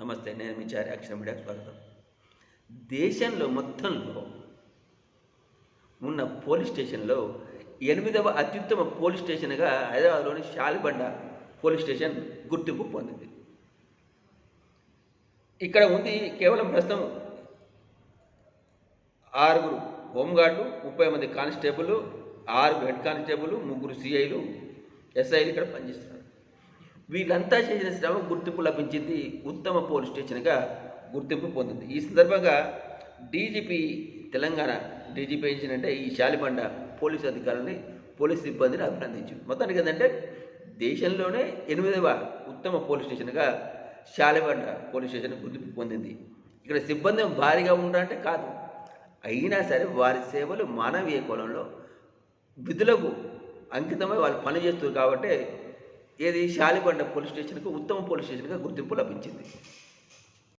నమస్తే నేను మీ చారి అక్షర మీడియాకు స్వాగతం. దేశంలో మొత్తంలో ఉన్న పోలీస్ స్టేషన్లో ఎనిమిదవ అత్యుత్తమ పోలీస్ స్టేషన్గా హైదరాబాద్లోని షాలిబండ పోలీస్ స్టేషన్ గుర్తింపు పొందింది. ఇక్కడ ఉంది కేవలం ప్రస్తుతం ఆరుగురు హోంగార్డు ముప్పై మంది కానిస్టేబుల్ ఆరుగురు హెడ్ కానిస్టేబుల్ ముగ్గురు సిఐలు ఎస్ఐలు ఇక్కడ పనిచేస్తున్నారు. వీళ్ళంతా చేసిన శ్రమ గుర్తింపు లభించింది ఉత్తమ పోలీస్ స్టేషన్గా గుర్తింపు పొందింది. ఈ సందర్భంగా డీజీపీ తెలంగాణ డీజీపీ ఏంటంటే ఈ శాలిబండ పోలీస్ అధికారులని పోలీస్ సిబ్బందిని అభినందించింది. మొత్తానికి ఏంటంటే దేశంలోనే ఎనిమిదవ ఉత్తమ పోలీస్ స్టేషన్గా శాలిబండ పోలీస్ స్టేషన్ గుర్తింపు పొందింది. ఇక్కడ సిబ్బంది భారీగా ఉండాలంటే కాదు. అయినా సరే వారి సేవలు మానవీయ కోణంలో విధులకు అంకితమై వాళ్ళు పనిచేస్తారు కాబట్టి ఏది? శాలిబండ పోలీస్ స్టేషన్కు ఉత్తమ పోలీస్ స్టేషన్గా గుర్తింపు లభించింది.